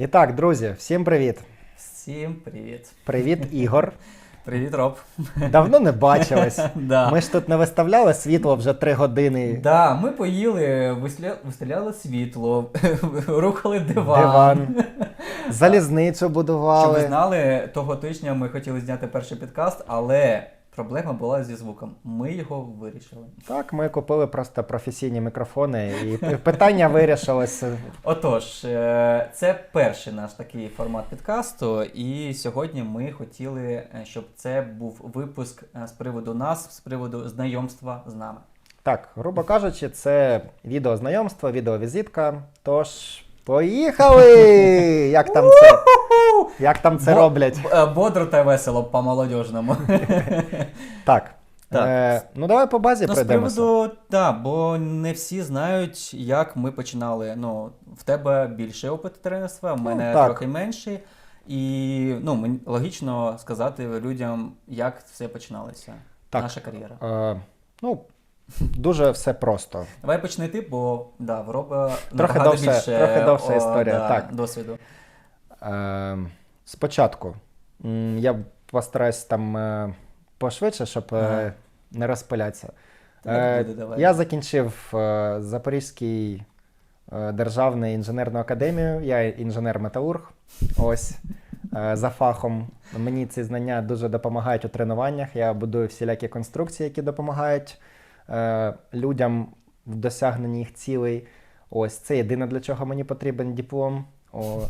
І так, друзі, всім привіт. Всім привіт. Привіт, Ігор. Привіт, Роб. Давно не бачились. Да. Ми ж тут не виставляли світло вже три години. Да, ми поїли, висля... виставляли світло, рухали диван. Диван. Залізницю Щоб ви знали, того тижня ми хотіли зняти перший підкаст, але проблема була зі звуком. Ми його вирішили. Так, ми купили просто професійні мікрофони, і питання вирішилося. Отож, е, це перший наш такий формат підкасту, і сьогодні ми хотіли, е, щоб це був випуск е, з приводу нас, з приводу знайомства з нами. Так, грубо кажучи, це відеознайомство, відеовізитка. Тож, поїхали! Як там це, як там це Бо- роблять? е, Бодро та весело по-молодіжному. Так. Так. Е, ну давай по базі Ну, з приводу, так, бо не всі знають, як ми починали. Ну, в тебе більше опит тренерства, в мене так. трохи менший. І ну, мені логічно сказати людям, як все починалося. Так. Наша кар'єра. Е, ну, дуже все просто. Давай почни ти, бо да, в Роба Трохи довше- більше трохи довша о, історія, да, так. досвіду. Е, спочатку. Я постараюсь там е, пошвидше, щоб е, Ага. не розпилятися. Е, буде, я закінчив Запорізький державний інженерну академію. Я інженер-металург. Ось. За фахом мені ці знання дуже допомагають у тренуваннях. Я будую всілякі конструкції, які допомагають людям в досягненні їх цілей. Ось це єдине, для чого мені потрібен диплом. О.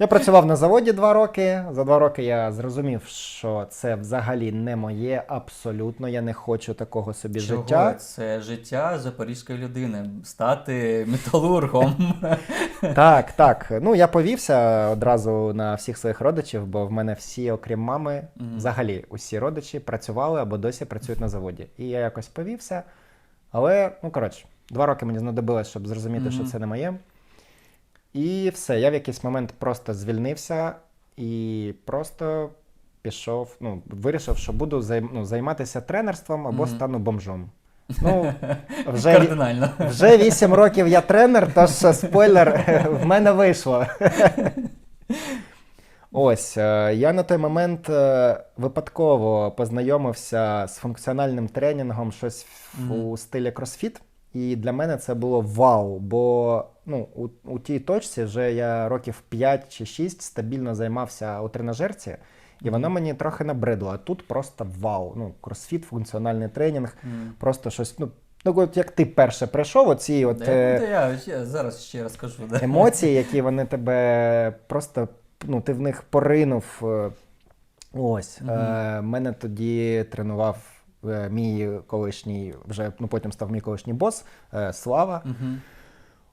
Я працював на заводі два роки. За два роки я зрозумів, що це взагалі не моє, абсолютно. Я не хочу такого собі Чого? життя. Це життя запорізької людини. Стати металургом. Так, так. Ну я повівся одразу на всіх своїх родичів, бо в мене всі, окрім мами, взагалі усі родичі працювали або досі працюють на заводі. І я якось повівся. Але, ну коротше, два роки мені знадобилось, щоб зрозуміти, що це не моє. І все, я в якийсь момент просто звільнився і просто пішов, ну, вирішив, що буду займ- ну, займатися тренерством або Мгм. стану бомжом. Ну, вже, Кардинально. вже 8 років я тренер, тож спойлер, в мене вийшло. Ось, е, я на той момент е, випадково познайомився з функціональним тренінгом, щось Мгм. у стилі кросфіт. І для мене це було вау, бо ну, у, у тій точці вже я років 5 чи 6 стабільно займався у тренажерці, і воно мені трохи набридло. А тут просто вау. Ну, кросфіт, функціональний тренінг, М. просто щось. Ну, ну от як ти перше прийшов, оці от е, ну, то я зараз ще розкажу. Да. емоції, які вони тебе просто, ну, ти в них поринув. е, Ось. Мгм. Е, мене тоді тренував е, мій колишній, вже ну, потім став мій колишній бос е, Слава. Мгм.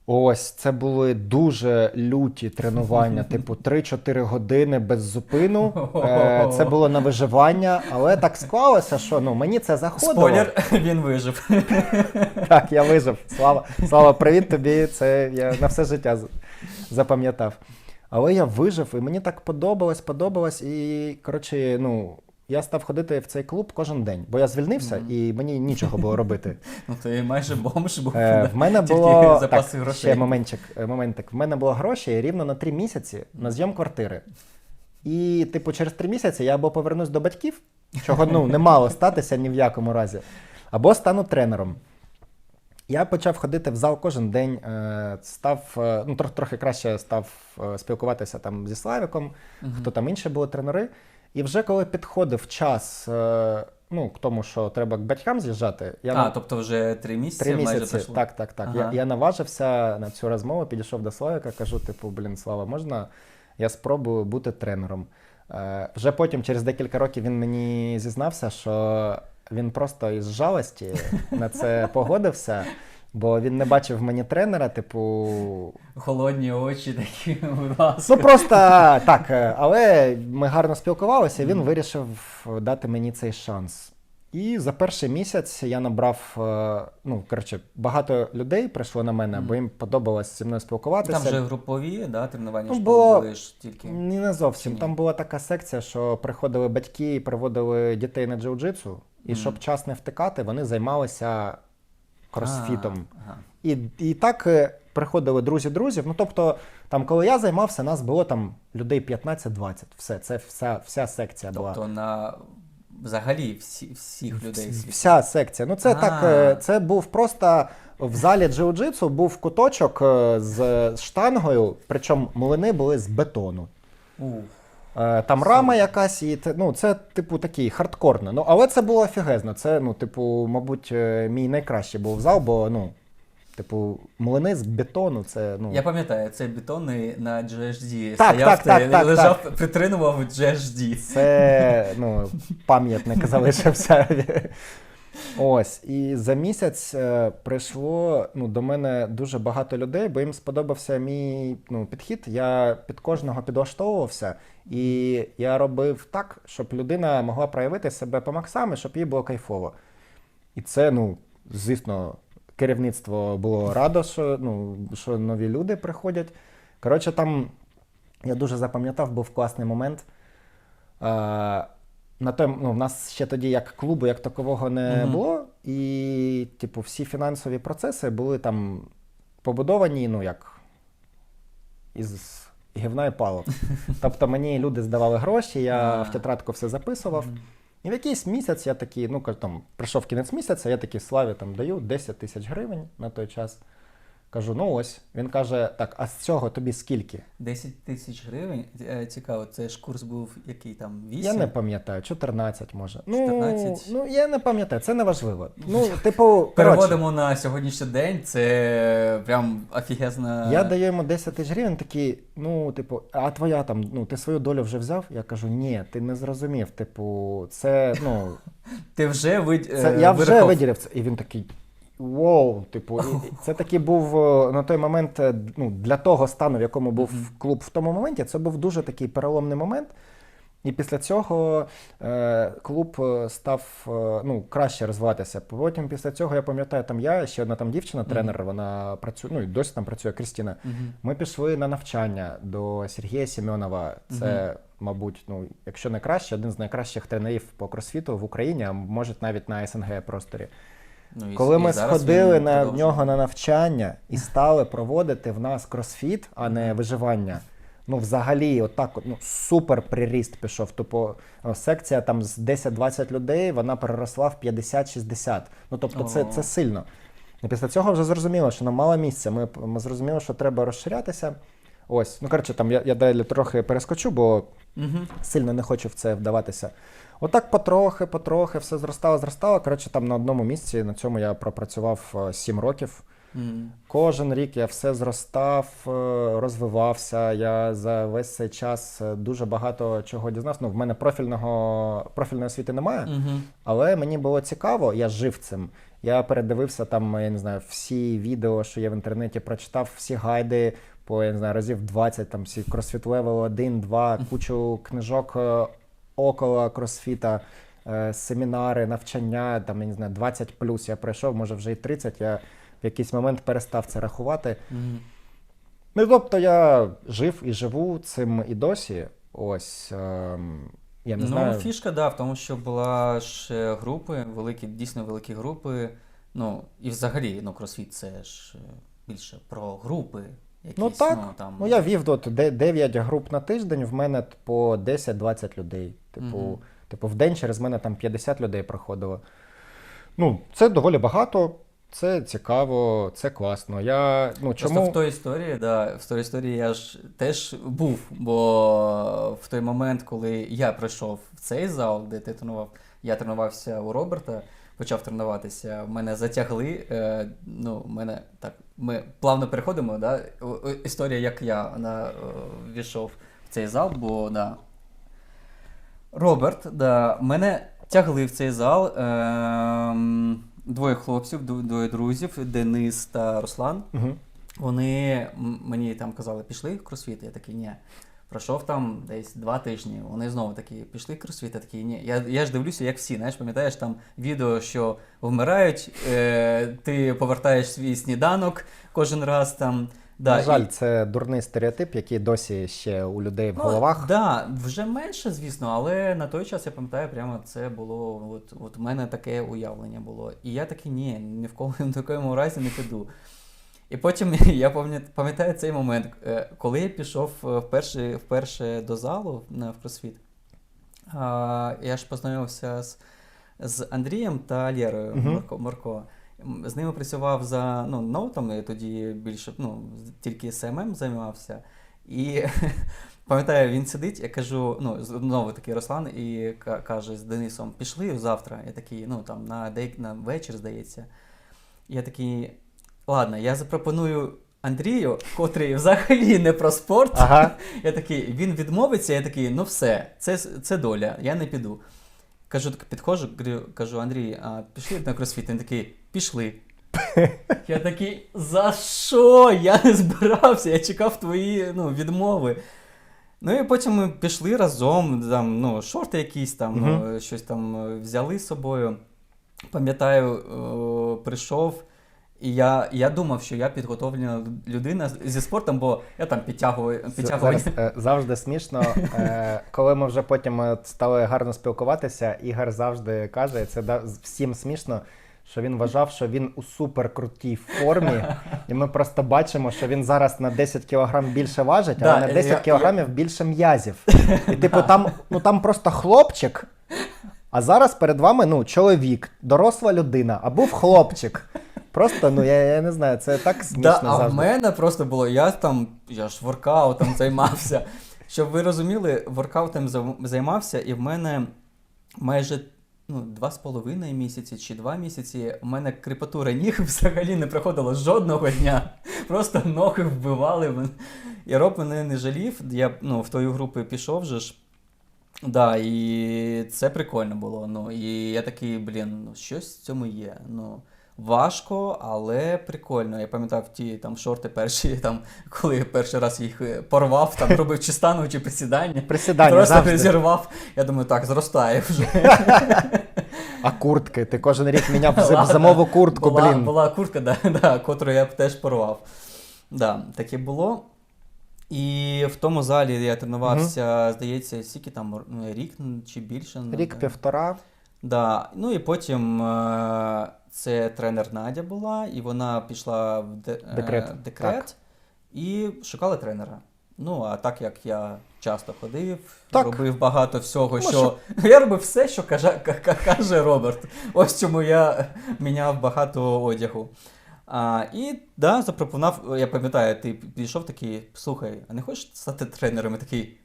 Ось це були дуже люті тренування, типу 3-4 години без зупину. Е, Це було на виживання, але так склалося, що ну мені це заходило. Спойлер, він вижив. Так, я вижив. Слава, слава, привіт тобі. Це я на все життя запам'ятав. Але я вижив, і мені так подобалось, подобалось. І коротше, ну. Я став ходити в цей клуб кожен день, бо я звільнився Мгм. і мені нічого було робити. Ну ти майже бомж був. Е, в мене було запаси грошей. ще моментик, е, моментик. В мене було гроші рівно на три місяці на зйом квартири. І, типу, через три місяці я або повернусь до батьків, чого ну не мало статися ні в якому разі, або стану тренером. Я почав ходити в зал кожен день, е, став ну, трохи, краще став спілкуватися там зі Славіком, Мгм. хто там інші були тренери. І вже коли підходив час, е, ну, к тому, що треба к батькам з'їжджати, я А, тобто вже три місяці Три майже місяці. пройшло. Так, так, так. Ага. Я, я наважився на цю розмову, підійшов до Славіка, кажу: типу, блін, Слава, можна я спробую бути тренером. Е, вже потім, через декілька років, він мені зізнався, що він просто із жалості на це погодився, бо він не бачив в мені тренера, типу. Холодні очі такі, будь ласка. Ну просто так, е, але ми гарно спілкувалися, він вирішив дати мені цей шанс. І за перший місяць я набрав, е, ну коротше, багато людей прийшло на мене, бо їм подобалось зі мною спілкуватися. Там вже групові, да, тренування Ну, було- тільки. Ні, не зовсім. Ні? Там була така секція, що приходили батьки і приводили дітей на джиу-джитсу, і Мгм. щоб час не втикати, вони займалися кросфітом. Ага. І, і так е, приходили друзі друзів. Ну тобто, там, коли я займався, нас було там людей 15-20. Все, це вся, вся секція була. Тобто на взагалі всі, всіх людей Вс- Вся секція. Ну це А. так, е, це був просто в залі джиу-джитсу був куточок е, з штангою, причому млини були з бетону. Ух. Е, Там рама якась, і ну, це, типу, такий хардкорно. Ну, але це було офігезно. Це, ну, типу, мабуть, е, мій найкращий був зал, бо, ну, типу, млини з бетону, це, ну. Я пам'ятаю, це бетонний на GHD Так, стояв, так, так, так, лежав, притринував GHD. Це ну, пам'ятник залишився. Ось, і за місяць е, прийшло ну, до мене дуже багато людей, бо їм сподобався мій ну, підхід. Я під кожного підлаштовувався, і я робив так, щоб людина могла проявити себе по максимуму, щоб їй було кайфово. І це, ну, звісно, керівництво було радо, що, ну, що нові люди приходять. Коротше, там я дуже запам'ятав, був класний момент. На той, ну, в нас ще тоді як клубу, як такового не Мгм. було, і, типу, всі фінансові процеси були там побудовані, ну, як із гівна і палок. Тобто мені люди здавали гроші, я в тетрадку все записував. І в якийсь місяць я такий, ну там прийшов кінець місяця, я такий славі там даю 10 тисяч гривень на той час. Кажу, ну ось. Він каже: так, а з цього тобі скільки? 10 тисяч гривень. Е, Цікаво, це ж курс був який там 8? Я не пам'ятаю, 14 може. 14? Ну, ну я не пам'ятаю, це не важливо. Ну, типу, коротше, Переводимо на сьогоднішній день, це прям офігезна. я даю йому 10 тисяч гривень, такий, ну, типу, а твоя там, ну, ти свою долю вже взяв? Я кажу, ні, ти не зрозумів. Типу, це, ну, Ти вже вид... Це, е, я вже виділив це. І він такий. Воу, типу, і- і це такий був е, на той момент, е, ну, для того стану, в якому був клуб в тому моменті, це був дуже такий переломний момент. І після цього е, клуб е, став е, ну, краще розвиватися. Потім після цього я пам'ятаю, там я, ще одна там дівчина, тренер, вона працює, ну і досі там працює Крістіна. Ми пішли на навчання до Сергія Сімьонова. Це, мабуть, ну, якщо не краще, один з найкращих тренерів по кросфіту в Україні, а може навіть на СНГ просторі. Ну, і- Коли і ми зараз сходили він на продовжує. нього на навчання і стали проводити в нас кросфіт, а не виживання. Ну, взагалі, отак, от, ну, супер приріст пішов. Тобто о, секція там з 10-20 людей, вона переросла в 50-60. Ну, тобто, це, Ого. це сильно. І після цього вже зрозуміло, що нам мало місця. Ми, ми зрозуміли, що треба розширятися. Ось, ну коротше, там я, я далі трохи перескочу, бо Мгм. сильно не хочу в це вдаватися. Отак потрохи, потрохи, все зростало, зростало. Коротше, там на одному місці на цьому я пропрацював 7 років. Мгм. Кожен рік я все зростав, е, розвивався. Я за весь цей час е, дуже багато чого дізнався. Ну, в мене профільного профільної освіти немає, Мгм. але мені було цікаво, я жив цим. Я передивився там, я не знаю, всі відео, що є в інтернеті, прочитав всі гайди по я не знаю, разів 20, там всі CrossFit Level 1, 2, кучу книжок е, около кросфіта, е, семінари, навчання, там, я не знаю, 20 плюс я пройшов, може вже і 30. Я в якийсь момент перестав це рахувати. Мгм. Ну, тобто я жив і живу цим і досі. Ось. ем, я не ну, знаю. фішка, да, в тому, що була ж групи, великі, дійсно великі групи. Ну, і взагалі, ну, кросфіт це ж е, більше про групи. Якісь, Ну так. Ну, там, Ну, я вів от 9 груп на тиждень, в мене по 10-20 людей. Типу, Мгм. типу, в день через мене там 50 людей проходило. Ну, це доволі багато, це цікаво, це класно. Я, ну, Просто в той історії, да, в той історії я ж теж був, бо в той момент, коли я прийшов в цей зал, де ти тренував, я тренувався у Роберта, почав тренуватися, мене затягли. Е, ну, мене так, ми плавно переходимо, да, історія, як я на, е, війшов в цей зал, бо да, Роберт, да, мене тягли в цей зал. Е, двоє хлопців, двоє друзів, Денис та Руслан. Угу. Вони мені там казали, пішли в кросфіт. Я такий, ні. Пройшов там десь два тижні. Вони знову такі, пішли в кросфіт, я такий, ні. Я, я ж дивлюся, як всі. Знаєш, пам'ятаєш там відео, що вмирають, е, ти повертаєш свій сніданок кожен раз там. Да, На жаль, і- це дурний стереотип, який досі ще у людей в Ну, головах. Да, вже менше, звісно, але на той час я пам'ятаю, прямо це було. От, от у мене таке уявлення було. І я такий, ні, ні в кого в такому разі не піду. І потім я пам'ятаю цей момент, е, коли я пішов е, вперше, вперше до залу в а, я ж познайомився з, з Андрієм та Лєрою Мгм. Марко, Марко. З ними працював за ну, ноутом, я тоді більше ну, тільки СММ займався. І пам'ятаю, він сидить, я кажу, ну, знову такий Руслан, і каже з Денисом: пішли завтра. Я такий, ну там на на вечір, здається. Я такий, ладно, я запропоную Андрію, котрий взагалі не про спорт. Ага. Я такий, він відмовиться, я такий, ну все, це, це доля, я не піду. Кажу, так підходжу, кажу, Андрій, а пішли на кросфіт? Він такий, пішли. Я такий, за що? Я не збирався, я чекав твої ну, відмови. Ну і потім ми пішли разом, там, ну, шорти якісь там, ну, щось там е, взяли з собою. Пам'ятаю, е, прийшов, і я, я думав, що я підготовлена людина зі спортом, бо я там підтягую, підтягую. Зараз е, завжди смішно. Е, коли ми вже потім е, стали гарно спілкуватися, Ігор завжди каже, це всім смішно. Що він вважав, що він у суперкрутій формі, і ми просто бачимо, що він зараз на 10 кілограм більше важить, Да, але на 10 я- кілограмів більше м'язів. І типу, там, ну там просто хлопчик, а зараз перед вами ну, чоловік, доросла людина, а був хлопчик. Просто, ну я, я не знаю, це так смішно Да, а в мене просто було, я там, я ж воркаутом займався. Щоб ви розуміли, воркаутом займався, і в мене майже ну, два з половиною місяці чи два місяці у мене крепатура ніг взагалі не приходила жодного дня. Просто ноги вбивали. І Роб мене не жалів. Я ну, в твою групу пішов же ж. Да, і це прикольно було. Ну, і я такий, блін, ну щось в цьому є. Ну, важко, але прикольно. Я пам'ятав ті там шорти перші, там, коли я перший раз їх е, порвав, там робив чи стану, чи присідання. Присідання Просто завжди. зірвав. Я думаю, так, зростає вже. А куртки? Ти кожен рік міняв зимову куртку, була, блін. Була куртка, да, да, котру я б теж порвав. Да, таке було. І в тому залі я тренувався, здається, скільки там ну, рік чи більше. ну, Рік да. півтора. Да. Ну і потім е- це тренер Надя була, і вона пішла в де- е, Декрет, декрет так. і шукала тренера. Ну, а так як я часто ходив, Так. робив багато всього, Ну, що. Я робив все, що каже, ка- ка- каже Роберт. Ось чому я міняв багато одягу. А, і да, запропонував, я пам'ятаю, ти підійшов такий, слухай, а не хочеш стати тренером? Я такий.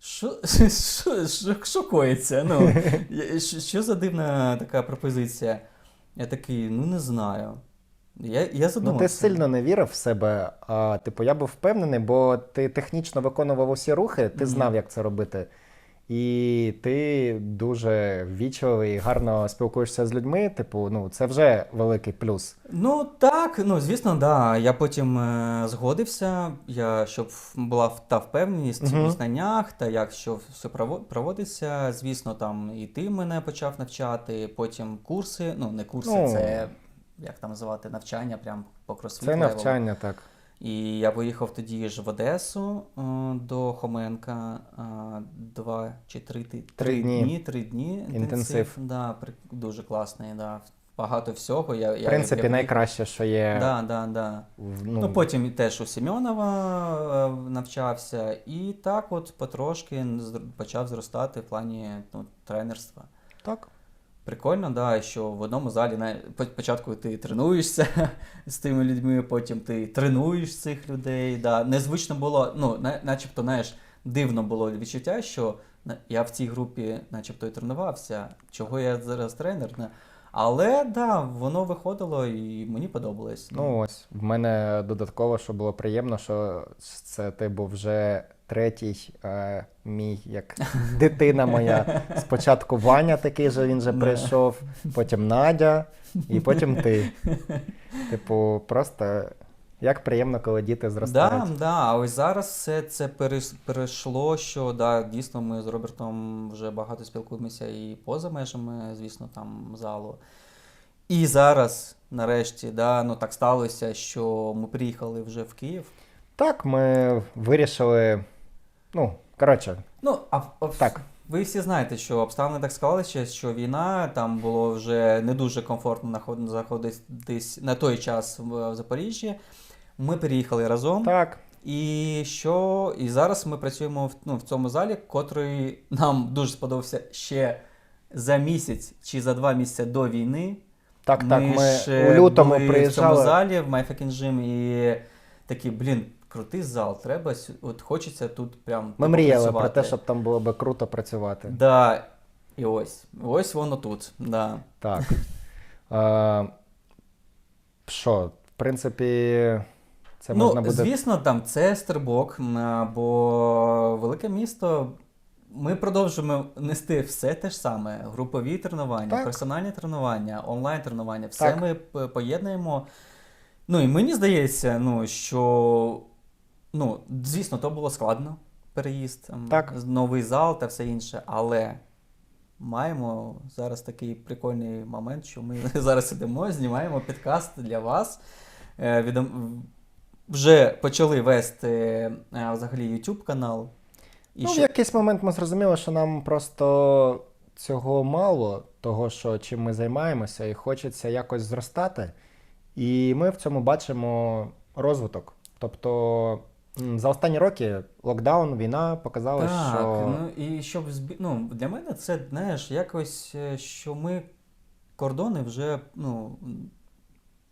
Що, що, що, що коїться? Ну, що, що за дивна така пропозиція? Я такий, ну не знаю. Я, я Ну, ти сильно не вірив в себе. А, типу, я був впевнений, бо ти технічно виконував усі рухи, ти знав, як це робити. І ти дуже ввічливий, гарно спілкуєшся з людьми. Типу, ну це вже великий плюс. Ну так, ну звісно, да. Я потім е, згодився, я, щоб була в- та впевненість Мгм. у знаннях та як що все проводиться. Звісно, там і ти мене почав навчати, потім курси, ну не курси, Ну. це як там називати навчання, прям по кросфіт Це навчання, так. І я поїхав тоді ж в Одесу е, до Хоменка е, два чи три, Три дні. три дні інтенсив. Інтенсив. Да, дуже класний, да. багато всього. Я, В принципі, я, найкраще, що є. Да, да, да. в- Ну, потім теж у Семенова е, навчався, і так от потрошки почав зростати в плані ну, тренерства. Так. Прикольно, да, що в одному залі на початку ти тренуєшся з тими людьми, потім ти тренуєш цих людей. Да. Незвично було, ну, на- начебто, знаєш, дивно було відчуття, що я в цій групі, начебто, і тренувався, чого я зараз тренер. Але да, воно виходило і мені подобалось. Ну ось, в мене додатково, що було приємно, що це ти був вже третій е, мій, як дитина моя. Спочатку Ваня такий же, він же прийшов, потім Надя, і потім ти. Типу, просто як приємно, коли діти Да, зростають. да, а ось зараз все це перес- перейшло, що да, дійсно ми з Робертом вже багато спілкуємося і поза межами, звісно, там залу. І зараз, нарешті, да, ну так сталося, що ми приїхали вже в Київ. Так, ми вирішили. Ну, коротше, Ну, а, а Так. ви всі знаєте, що обставини так склалися, що війна там було вже не дуже комфортно наход- знаходитись на той час в в Запоріжжі. Ми переїхали разом. так. І що і зараз ми працюємо в, ну, в цьому залі, котрий нам дуже сподобався ще за місяць чи за два місяці до війни. Так, так, ми ж, е, у лютому були в цьому залі в My Fucking Gym і такі, блін, крутий зал, треба от хочеться тут прям Ми мріяли про те, щоб там було би круто працювати. Да, і ось. Ось воно тут. Да. Так. Е, Що, в принципі, це ну, можна буде. звісно, там це стрибок, бо велике місто. Ми продовжуємо нести все те ж саме: групові тренування, Так. персональні тренування, онлайн тренування. Все Так. ми поєднуємо. Ну і мені здається, ну що ну, звісно, то було складно. Переїзд, Так. новий зал та все інше, але маємо зараз такий прикольний момент, що ми зараз сидимо, знімаємо підкаст для вас. Вже почали вести е, взагалі YouTube канал. І ну, в якийсь момент ми зрозуміли, що нам просто цього мало, того, що чим ми займаємося, і хочеться якось зростати. І ми в цьому бачимо розвиток. Тобто за останні роки локдаун, війна показали, Так, що ну і щоб ну, для мене це, знаєш, якось, е, що ми кордони вже, ну,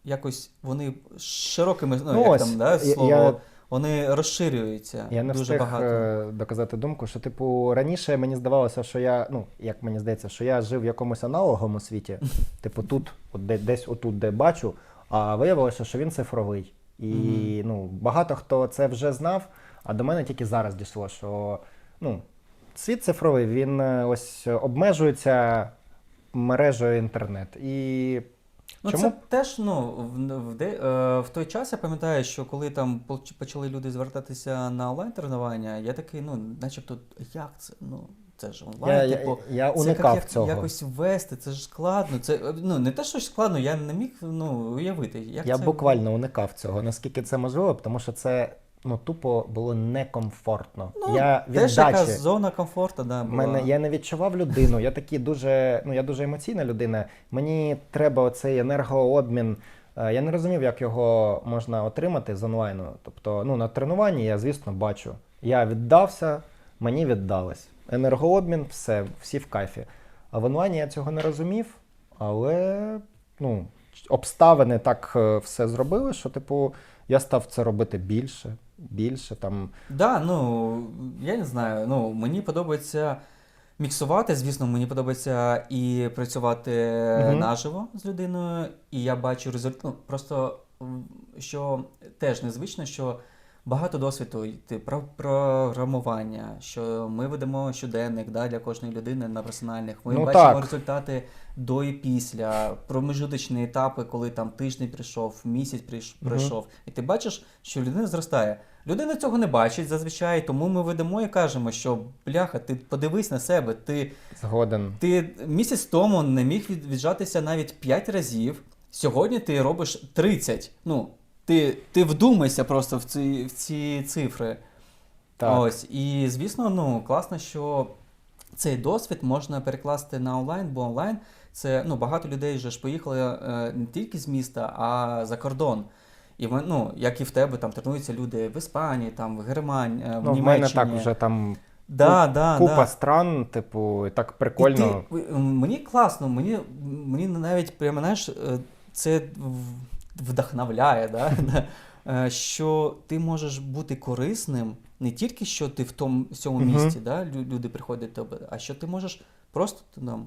якось вони широкими, ну, Ну, як ось, там, да, слово, я- вони розширюються Я не дуже встиг багато. е, доказати думку, що, типу, раніше мені здавалося, що я, ну, як мені здається, що я жив в якомусь аналоговому світі, типу, тут, от де, десь отут, де бачу, а виявилося, що він цифровий. І Мгм. ну, багато хто це вже знав, а до мене тільки зараз дійшло, що ну, світ цифровий, він е, ось обмежується мережею інтернет. І Ну, Чому? це теж ну, в, в, де, е, в той час я пам'ятаю, що коли там поч- почали люди звертатися на онлайн-тренування, я такий, ну, начебто, як це? Ну, це ж онлайн, я, типу. я я уникав як, цього. якось ввести, це ж складно. Це ну не те, що складно, я не міг ну, уявити. Як Я це... буквально уникав цього, наскільки це можливо, тому що це ну, тупо було некомфортно. ну, я теж віддачі. якась зона комфорту, да, була. Мене, я не відчував людину, я такий дуже, ну я дуже емоційна людина. Мені треба оцей енергообмін. Е, Я не розумів, як його можна отримати з онлайну. Тобто, ну на тренуванні я, звісно, бачу. Я віддався, мені віддалось. Енергообмін, все, всі в кайфі. А в онлайні я цього не розумів, але ну, обставини так е, все зробили, що, типу, я став це робити більше, більше там. Да, ну я не знаю. Ну мені подобається міксувати. Звісно, мені подобається і працювати угу. наживо з людиною, і я бачу результат. Ну, просто що теж незвично, що багато досвіду йти про програмування, що ми ведемо щоденник да, для кожної людини на персональних. Ми Ну, бачимо так. результати до і після, промежуточні етапи, коли там тиждень прийшов, місяць прийш- Мгм. пройшов. І ти бачиш, що людина зростає. Людина цього не бачить зазвичай, тому ми ведемо і кажемо, що бляха, ти подивись на себе. Ти, Згоден. ти місяць тому не міг від- віджатися навіть 5 разів. Сьогодні ти робиш 30. Ну, ти, ти вдумайся просто в ці, в ці цифри. Так. Ось. І звісно, ну класно, що цей досвід можна перекласти на онлайн, бо онлайн це ну, багато людей вже ж поїхали е, не тільки з міста, а за кордон. І ну, як і в тебе, там тренуються люди в Іспанії, там, в Германії, в Ну, в мене так вже там да, да, купа да. стран, типу, і так І прикольно. ти, мені класно, мені, мені навіть прямо знаєш, е, це вдохновляє, да? е, що ти можеш бути корисним не тільки що ти в тому в цьому місті, да? лю- люди приходять до тебе, а що ти можеш просто там,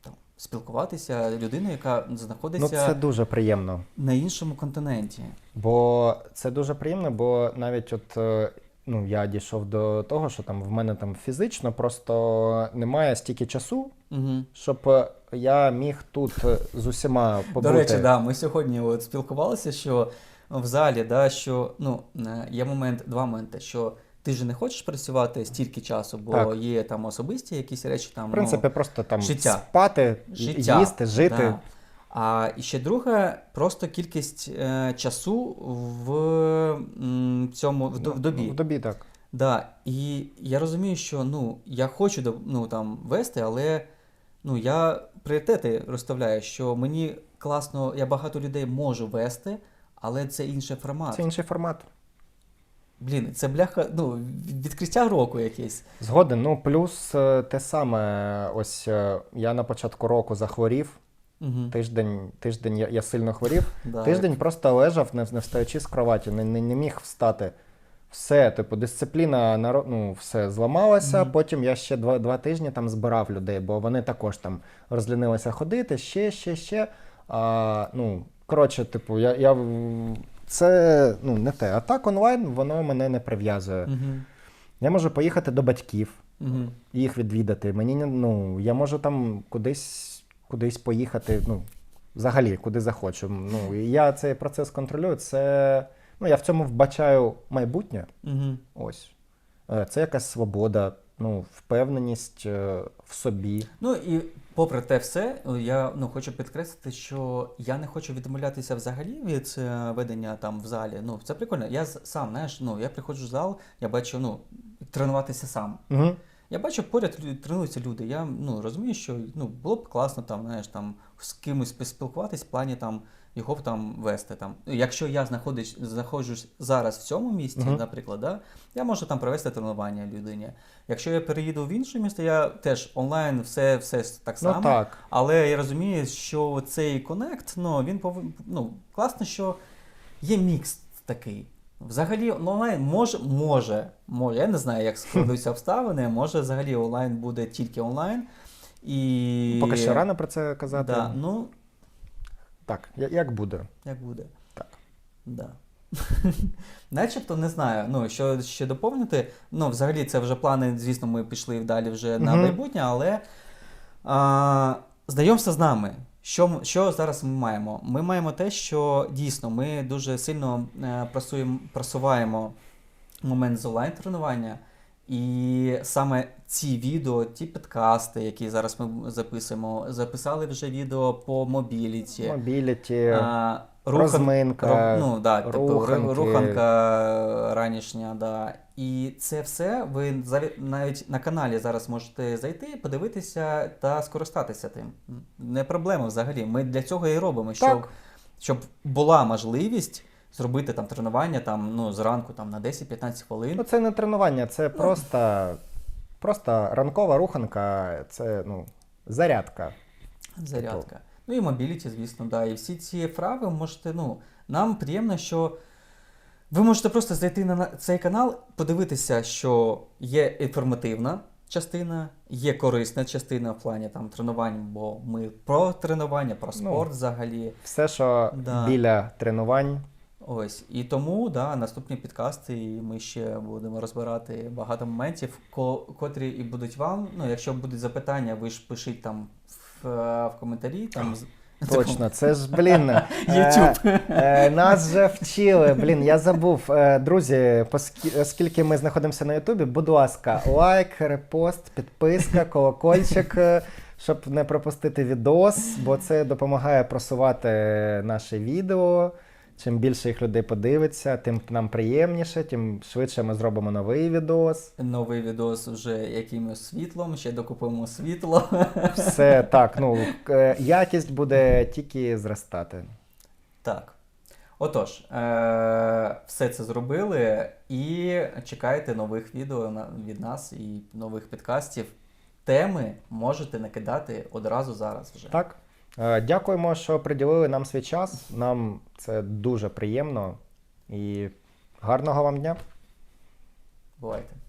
там спілкуватися людиною, яка Ну, знаходиться це дуже приємно. на іншому континенті. Бо це дуже приємно, бо навіть от е, ну, я дійшов до того, що там в мене там фізично просто немає стільки часу, Угу. щоб я міг тут е, з усіма побути. До речі, да, ми сьогодні от спілкувалися, що в залі, да, що ну, е, є момент, два моменти, що ти ж не хочеш працювати стільки часу, бо Так. є там особисті якісь речі, там В принципі, просто там життя. спати, ну, життя, їсти, жити. Да. А і ще друге, просто кількість е, часу в м, цьому в, до- в добі. В добі так. Да, і я розумію, що ну, я хочу до- ну, там, вести, але ну, я пріоритети розставляю, що мені класно, я багато людей можу вести, але це інший формат. Це інший формат. Блін, це бляха, ну, відкриття року якесь. Згоден. Ну, плюс е, те саме, ось е, я на початку року захворів. Угу. Тиждень, тиждень я, я сильно хворів. Да, Тиждень просто лежав, не, не встаючи з кроваті, не, не, не міг встати. Все, типу, дисципліна ну, все зламалася. Мгм. Потім я ще два, два тижні там збирав людей, бо вони також там розлінилися ходити, ще, ще, ще. А, ну, коротше, типу, я, я це ну, не те. А так онлайн воно мене не прив'язує. Угу. Я можу поїхати до батьків, Угу. їх відвідати. Мені ну, я можу там кудись, кудись поїхати, ну, взагалі, куди захочу. Ну, і я цей процес контролюю. Це, ну, я в цьому вбачаю майбутнє. Угу. Ось. Е, Це якась свобода, ну, впевненість е, в собі. Ну і попри те все, я ну, хочу підкреслити, що я не хочу відмовлятися взагалі від е, ведення там в залі. Ну, це прикольно. Я сам, знаєш, ну, я приходжу в зал, я бачу, ну, тренуватися сам. Угу. Я бачу, поряд тренуються люди. Я ну, розумію, що ну, було б класно там, знаєш, там, з кимось поспілкуватись в плані там, його б там вести. Там. Ну, Якщо я знаходиш, знаходжусь зараз в цьому місті, Мгм. наприклад, да, я можу там провести тренування людині. Якщо я переїду в інше місто, я теж онлайн все, все так само. Ну так. Але я розумію, що цей конект, ну, він повинен. Ну, класно, що є мікс такий. Взагалі, онлайн може, може, може, я не знаю, як складуться обставини, може взагалі онлайн буде тільки онлайн. І... Поки що рано про це казати. Да, ну, Так, як буде. як буде. Так. Да. Начебто не знаю. Ну, що ще доповнити. Ну, взагалі, це вже плани, звісно, ми пішли далі вже на майбутнє, але а, знайомся з нами. Що, що зараз ми маємо? Ми маємо те, що дійсно ми дуже сильно е, просуємо, просуваємо момент з онлайн-тренування. І саме ці відео, ті підкасти, які зараз ми записуємо, записали вже відео по мобіліті. Мобіліті, А, рухан- розминка. Ру- ну, да, типу, руханка ранішня, да. І це все ви навіть на каналі зараз можете зайти, подивитися та скористатися тим. Не проблема взагалі. Ми для цього і робимо, щоб, Так. щоб була можливість зробити там тренування там, ну, зранку там, на 10-15 хвилин. Ну, це не тренування, це просто, просто ранкова руханка, це ну, зарядка. Зарядка. Ну і мобіліті, звісно, да. І всі ці вправи можете, ну, нам приємно, що ви можете просто зайти на цей канал, подивитися, що є інформативна частина, є корисна частина в плані там тренувань, бо ми про тренування, про спорт взагалі. Все, що Да. біля тренувань. Ось. І тому, да, наступні підкасти, і ми ще будемо розбирати багато моментів, ко- котрі і будуть вам. Ну, якщо будуть запитання, ви ж пишіть там в, в коментарі. Там, Точно, це ж, блін. е, YouTube. е, Нас вже вчили. Блін, я забув. Е, Друзі, оскільки ми знаходимося на Ютубі, будь ласка, лайк, репост, підписка, колокольчик, е, щоб не пропустити відос, бо це допомагає просувати наше відео. Чим більше їх людей подивиться, тим нам приємніше, тим швидше ми зробимо новий відос. Новий відос вже якимось світлом, ще докупимо світло. Все так, ну е, якість буде тільки зростати. Так. Отож, е- все це зробили і чекайте нових відео від нас і нових підкастів. Теми можете накидати одразу зараз вже. Так. Е, Дякуємо, що приділили нам свій час. Нам це дуже приємно і гарного вам дня. Бувайте.